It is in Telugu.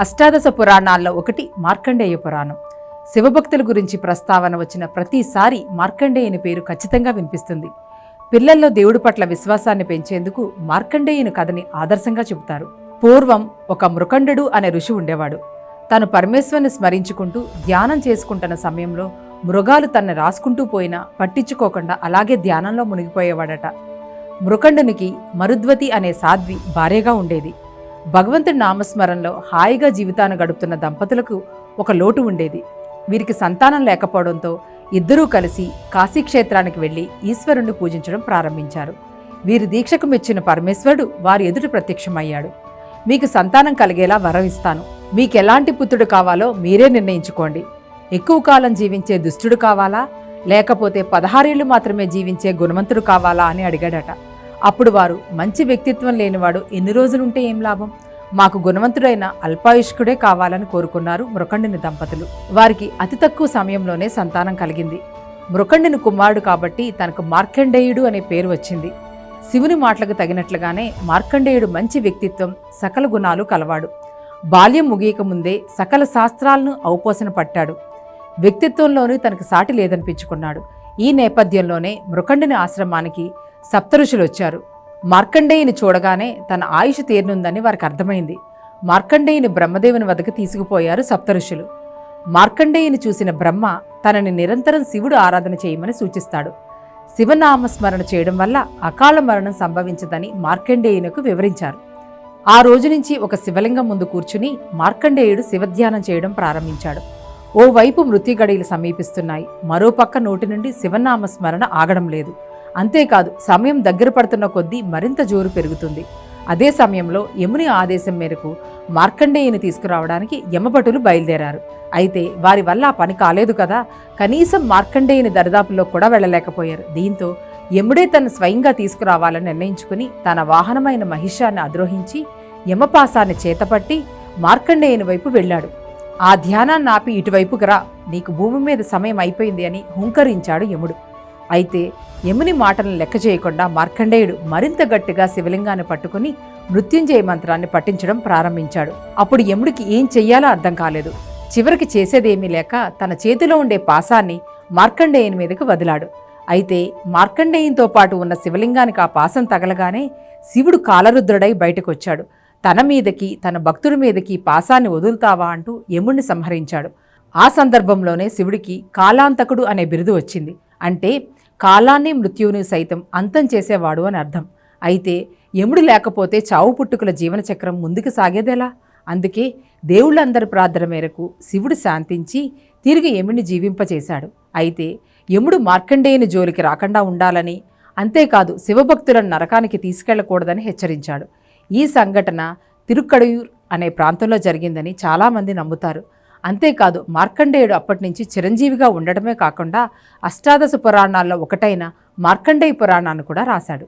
అష్టాదశ పురాణాల్లో ఒకటి మార్కండేయ పురాణం. శివభక్తుల గురించి ప్రస్తావన వచ్చిన ప్రతిసారి మార్కండేయుని పేరు ఖచ్చితంగా వినిపిస్తుంది. పిల్లల్లో దేవుడి పట్ల విశ్వాసాన్ని పెంచేందుకు మార్కండేయుని కథని ఆదర్శంగా చెబుతారు. పూర్వం ఒక మృకండు అనే ఋషి ఉండేవాడు. తాను పరమేశ్వరుని స్మరించుకుంటూ ధ్యానం చేసుకుంటున్న సమయంలో మృగాలు తన్ని రాసుకుంటూ పోయినా పట్టించుకోకుండా అలాగే ధ్యానంలో మునిగిపోయేవాడట. మృకండునికి మరుద్వతి అనే సాధ్వి భార్యగా ఉండేది. భగవంతుడి నామస్మరణలో హాయిగా జీవితాన్ని గడుపుతున్న దంపతులకు ఒక లోటు ఉండేది. వీరికి సంతానం లేకపోవడంతో ఇద్దరూ కలిసి కాశీక్షేత్రానికి వెళ్ళి ఈశ్వరుణ్ణి పూజించడం ప్రారంభించారు. వీరి దీక్షకు మెచ్చిన పరమేశ్వరుడు వారి ఎదుట ప్రత్యక్షమయ్యాడు. మీకు సంతానం కలిగేలా వరం ఇస్తాను. మీకెలాంటి పుత్రుడు కావాలో మీరే నిర్ణయించుకోండి. ఎక్కువ కాలం జీవించే దుష్టుడు కావాలా? లేకపోతే పదహారేళ్ళు మాత్రమే జీవించే గుణవంతుడు కావాలా? అని అడిగాడట. అప్పుడు వారు మంచి వ్యక్తిత్వం లేనివాడు ఎన్ని రోజులుంటే ఏం లాభం? మాకు గుణవంతుడైన అల్పాయుష్కుడే కావాలని కోరుకున్నారు మృకండిని దంపతులు. వారికి అతి తక్కువ సమయంలోనే సంతానం కలిగింది. మృకండిని కుమారుడు కాబట్టి తనకు మార్కండేయుడు అనే పేరు వచ్చింది. శివుని మాటలకు తగినట్లుగానే మార్కండేయుడు మంచి వ్యక్తిత్వం సకల గుణాలు కలవాడు. బాల్యం ముగియక ముందే సకల శాస్త్రాలను ఔపోసన పట్టాడు. వ్యక్తిత్వంలోనూ తనకు సాటి లేదనిపించుకున్నాడు. ఈ నేపథ్యంలోనే మృకండిని ఆశ్రమానికి సప్తఋషులు వచ్చారు మార్కండేయుని చూడగానే తన ఆయుష్ తీరనుందని వారికి అర్థమైంది. మార్కండేయుని బ్రహ్మదేవుని వద్దకు తీసుకుపోయారు సప్తఋషులు. మార్కండేయుని చూసిన బ్రహ్మ తనని నిరంతరం శివుడు ఆరాధన చేయమని సూచిస్తాడు. శివనామస్మరణ చేయడం వల్ల అకాల మరణం సంభవించదని మార్కండేయునకు వివరించారు. ఆ రోజు నుంచి ఒక శివలింగం ముందు కూర్చుని మార్కండేయుడు శివధ్యానం చేయడం ప్రారంభించాడు. ఓవైపు మృత్యుగడియలు సమీపిస్తున్నాయి. మరోపక్క నోటి నుండి శివనామ స్మరణ ఆగడం లేదు. అంతేకాదు సమయం దగ్గర పడుతున్న కొద్దీ మరింత జోరు పెరుగుతుంది. అదే సమయంలో యముని ఆదేశం మేరకు మార్కండేయుని తీసుకురావడానికి యమభటులు బయలుదేరారు. అయితే వారి వల్ల ఆ పని కాలేదు కదా. కనీసం మార్కండేయుని దరిదాపుల్లో కూడా వెళ్ళలేకపోయారు. దీంతో యముడే తన స్వయంగా తీసుకురావాలని నిర్ణయించుకుని తన వాహనమైన మహిషాన్ని అద్రోహించి యమపాసాన్ని చేతపట్టి మార్కండేయుని వైపు వెళ్ళాడు. ఆ ధ్యానాన్ని ఆపి ఇటువైపుకి రా. నీకు భూమి మీద సమయం అయిపోయింది అని హుంకరించాడు యముడు. అయితే యముని మాటలను లెక్క చేయకుండా మార్కండేయుడు మరింత గట్టిగా శివలింగాన్ని పట్టుకుని మృత్యుంజయ మంత్రాన్ని పట్టించడం ప్రారంభించాడు. అప్పుడు యముడికి ఏం చెయ్యాలో అర్థం కాలేదు. చివరికి చేసేదేమీ లేక తన చేతిలో ఉండే పాసాన్ని మార్కండేయుని మీదకు వదిలాడు. అయితే మార్కండేయంతో పాటు ఉన్న శివలింగానికి ఆ పాసం తగలగానే శివుడు కాలరుద్రుడై బయటకొచ్చాడు. తన మీదకి తన భక్తుడి మీదకి పాసాన్ని వదులుతావా అంటూ యముణ్ణి సంహరించాడు. ఆ సందర్భంలోనే శివుడికి కాలాంతకుడు అనే బిరుదు వచ్చింది. అంటే కాలాన్ని మృత్యువుని సైతం అంతం చేసేవాడు అని అర్థం. అయితే యముడు లేకపోతే చావు పుట్టుకుల జీవనచక్రం ముందుకు సాగేదెలా? అందుకే దేవుళ్ళందరి ప్రార్థన మేరకు శివుడు శాంతించి తిరిగి యముడిని జీవింపచేశాడు. అయితే యముడు మార్కండేయుని జోలికి రాకుండా ఉండాలని అంతేకాదు శివభక్తులను నరకానికి తీసుకెళ్ళకూడదని హెచ్చరించాడు. ఈ సంఘటన తిరుక్కడయూర్ అనే ప్రాంతంలో జరిగిందని చాలామంది నమ్ముతారు. అంతేకాదు మార్కండేయుడు అప్పటి నుంచి చిరంజీవిగా ఉండడమే కాకుండా అష్టాదశ పురాణాల్లో ఒకటైన మార్కండేయ పురాణాన్ని కూడా రాశాడు.